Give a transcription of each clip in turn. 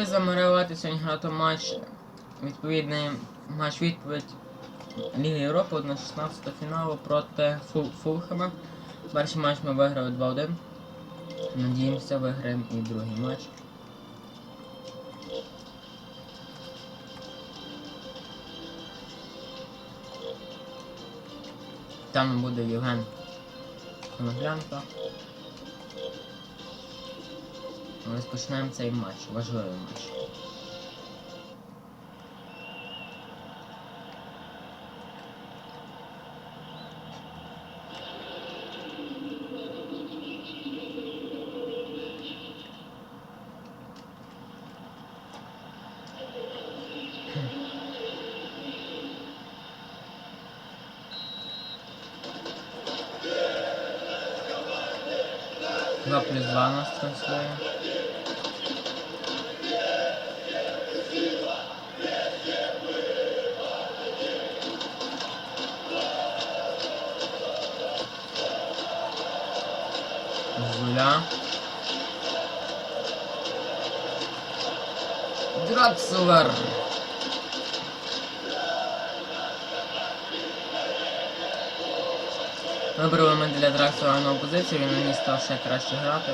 Готові замарувати сьогодні грати матч. Відповідний матч відповідь Ліги Європи 1-16 фіналу проти Фулхема. Перший матч ми виграли 2-1. Надіємося, виграємо і другий матч. Там буде Євген Коноплянка. Ми розпочинаємо цей матч, важливий матч. Два плюс два нас транслює. Зуля. Драцлер. Вибрали ми для Драксела нову позицію, він мені став ще краще грати.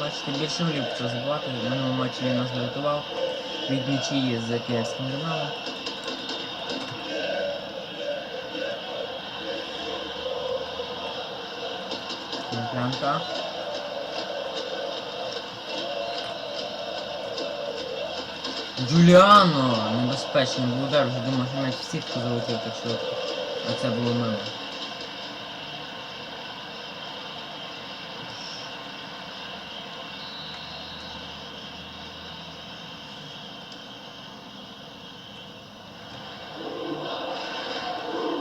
Бачите, більше голів почав забивати. В минулому матчі він нас врятував від нічиї з київським динамо. Прямка. Джуліано! Небезпечний був удар, вже думав, що навіть в сітку залетів так швидко. А це було мимо.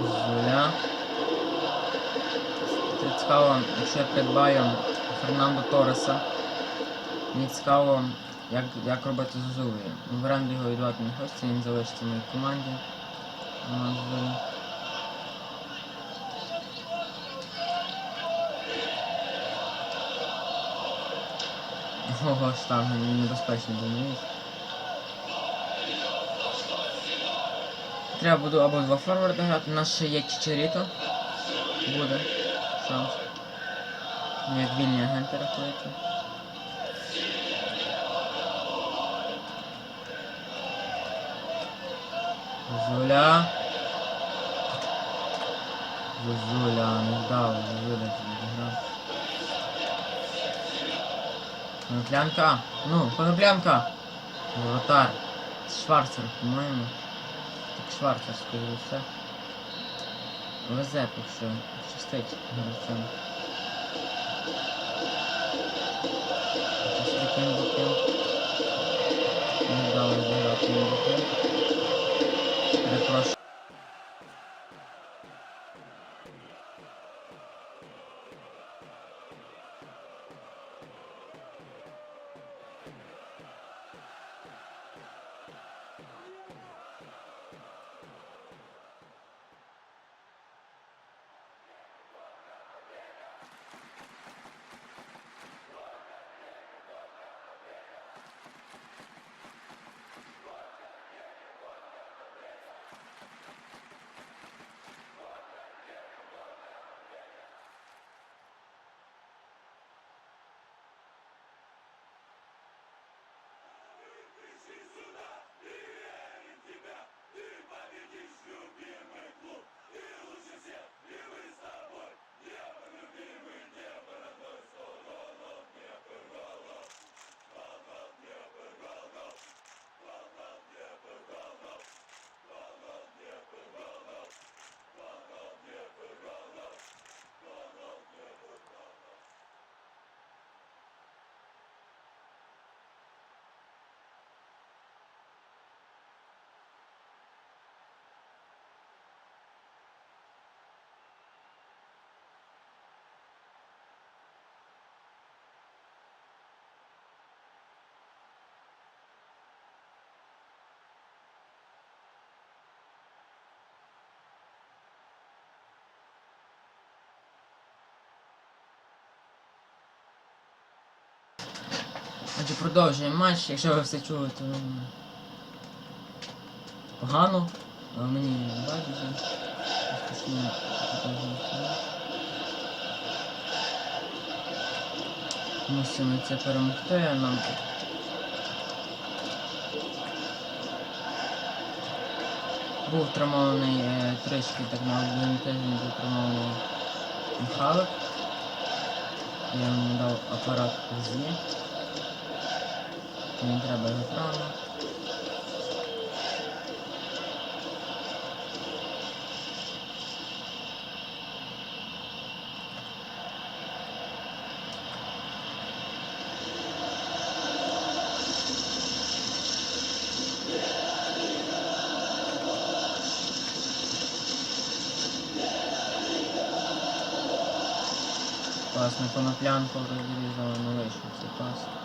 Зуля. Це цікаво, якщо я придбаю Фернандо Торреса. Мені цікаво, як, як робити з Зулею. В оренду його віддавати не хочеться, він залишиться в моїй команді. Ого, штанга, він небезпечний був мені. Треба буду або два форварда грати, у нас ще є Чичаріто. Буде шанс. Ну, Як вільні агенти рахується. Зуля. Зузуля, не вдав, Зузуля відіграв. Коноплянка. Ну, коноплянка. Воротар. Шварцер, по-моєму. Так Шварцер, скоріше все. Везе, що щастить гравцям. Щось таким боком. Не вдало зіграти їм боком. Отже, продовжуємо матч, якщо ви все чули, то погано, але мені покажу все. Мусимо це перемогти, а нам тут. був травмований е, трішки так на один тиждень був травмований Михайлик. Я йому дав апарат УЗІ. Мені треба його травма. Класно, коноплянку розрізали, не вийшов цей пас.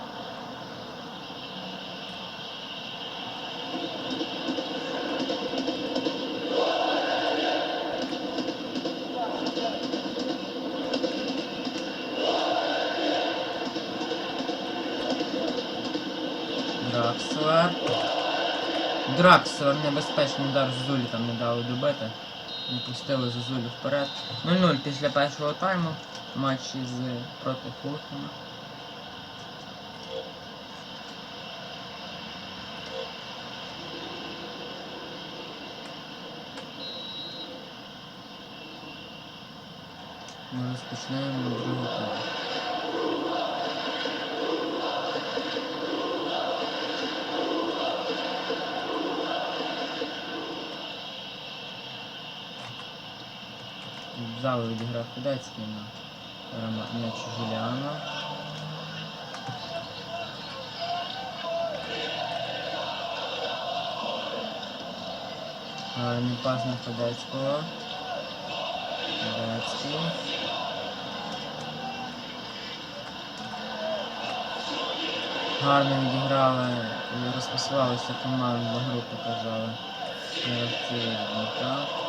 Дракслер. Дракслер небезпечний удар Зузулі там не дали добити. Не пустили Зузулю вперед. 0-0 після першого тайму. Матч із проти Фулхема. Ми розпочинаємо другий тайм. Зали відіграв Федецький на м'яч Жуліана. Гарний пас на Федецького. Федецький. Гарно відіграли і розпасувалися командну гру показали. Гравці Дніпра.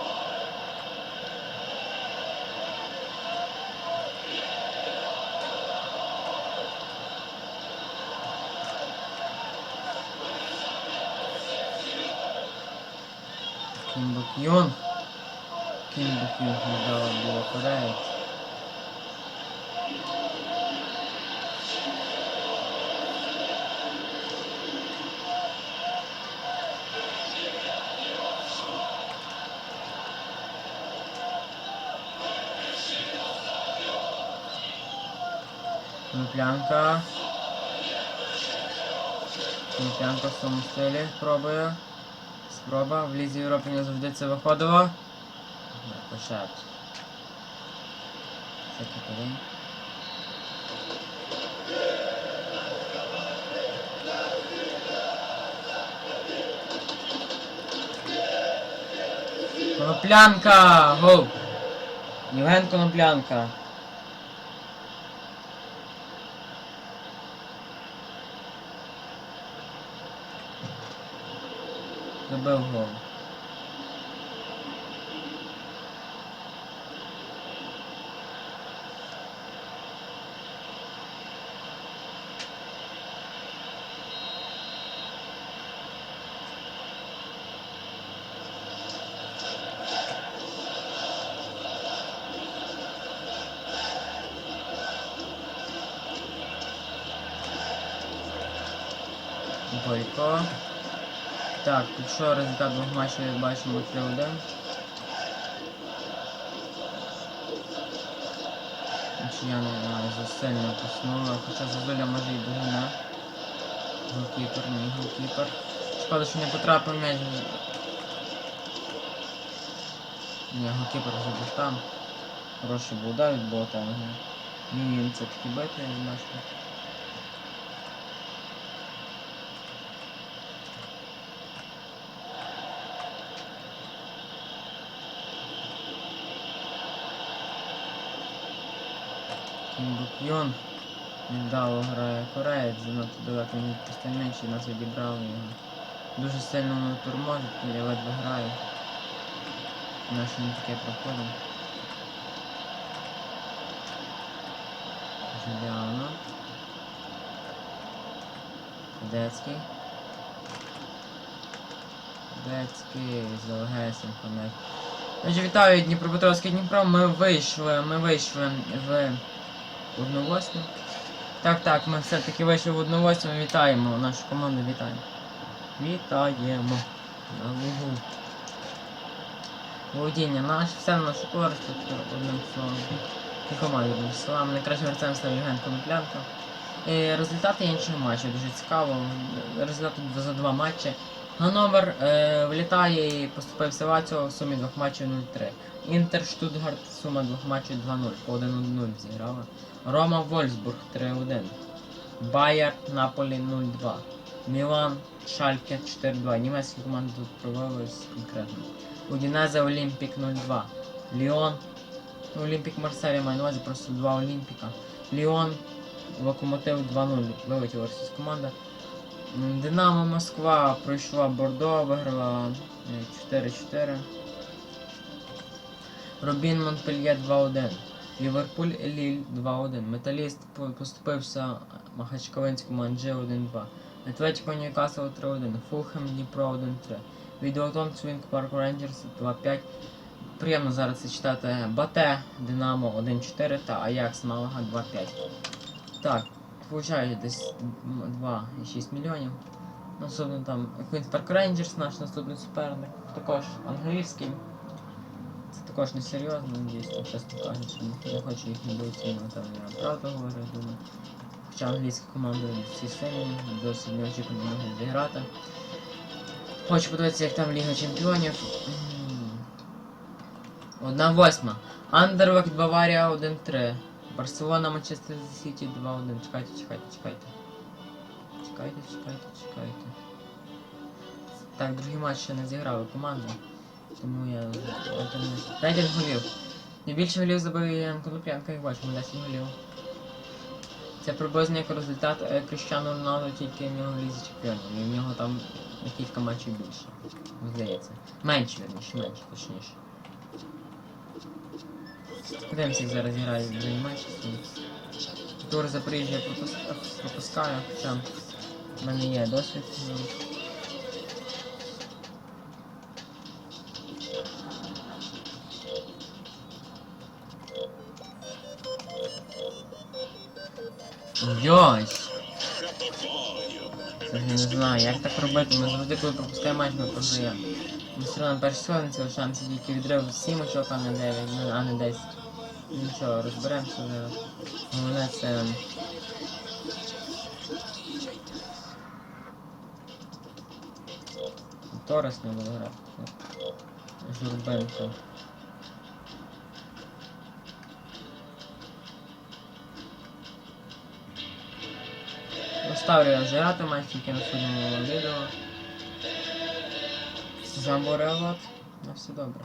Кім Бокйон. Кім Бокйон не дала було кореєць. Кноплянка. Кноплянка в своєму пробує. Спроба. В Лізі Європи не завжди це виходило. Пошат. Це топовий. Коноплянка! Гол! Євген Коноплянка. Забив гол. Бойко. Так, тут що результат двох матчів, як бачимо, 3-1. Чи я не знаю, засильно поснула, хоча Зазуля може і догоне. Голкіпер, ні, голкіпер. Шкода, що не потрапив м'яч. Ні, голкіпер забув там. Хороший був удар від бота, ні, це таки бити, як бачите. Кімбукйон невдало грає кореєць, занадто далеко він відпустив м'яч і нас відібрали його. Дуже сильно воно тормозить, я ледве граю. Наше не таке проходимо. Жуліано. Децький. Децький, Залгесенко, м'яч. Отже, вітаю Дніпропетровський Дніпро. Ми вийшли, ми вийшли в 1-8. Так, так, ми все-таки вийшли в 1-8. Вітаємо нашу команду, вітаємо. Вітаємо. На лугу. Володіння наш, все на нашу користь, тобто одним словом. І команду одним словом. Найкращим гравцем став Євген Коноплянко. І результати іншого матчу дуже цікаво. Результати за два матчі. Ганновер е, влітає і поступився Вацьо в сумі двох матчів 0-3. Інтер Штутгарт сума двох матчів 2-0, по 1-0 зіграла. Рома Вольсбург 3-1. Байер Наполі 0-2. Мілан Шальке 4-2. Німецькі команди тут провалились конкретно. Удінезе Олімпік 0-2. Ліон. Олімпік Марселі має на увазі просто два Олімпіка. Ліон Локомотив 2-0. Вилетіла російська команда. Динамо Москва пройшла Бордо, виграла е, 4-4. Робін Монпельє 2-1. Ліверпуль Ліль 2-1. Металіст по- поступився Махачковинському Анджи 1-2. Атлетико Ньюкасл 3-1. Фулхем Дніпро 1-3. Відеотон Свінк Парк Рейнджерс 2-5. Приємно зараз це читати Бате, Динамо 1-4 та Аякс Малага 2-5. Так, получають десь 2,6 мільйонів. Наступно там Queen's Park Rangers, наш наступний суперник, також англійський. Це також не серйозно, дійсно, чесно кажучи, ніхто не хоче їх недооцінювати, але я правду говорю, думаю. Хоча англійська команда всі сильні, досить неочікувано можуть зіграти. Хочу подивитися, як там Ліга Чемпіонів. Одна восьма. Андервек Баварія 1-3. Барселона Манчестер Сіті 2-1. Чекайте, чекайте, чекайте. Чекайте, чекайте, чекайте. Так, другий матч ще не зіграли команди. Тому я отримуюся. Рейтинг голів. Найбільше голів забив Ян Коноплянка, як бачимо, 10 голів. Це приблизно як результат е, Кріщану Роналду, тільки в нього в лізі чемпіонів. І в нього там на кілька матчів більше. Здається. Менше, верніше, менше, точніше. Подивимося, як зараз грає другий матч. Тур Запоріжжя пропускаю, хоча в мене є досвід. Йось! Я не знаю, як так робити, ми завжди, коли пропускаємо матч, ми програємо. Ми все одно на першій сходинці лишаємося тільки відрив 7 очок, а не 9, ну, а не 10. Нічого, розберемося зараз. Головне це. Торес не буде грати. Журбенко. Оставлю я зіграти матч тільки на судному відео. Заморелот. На все добре.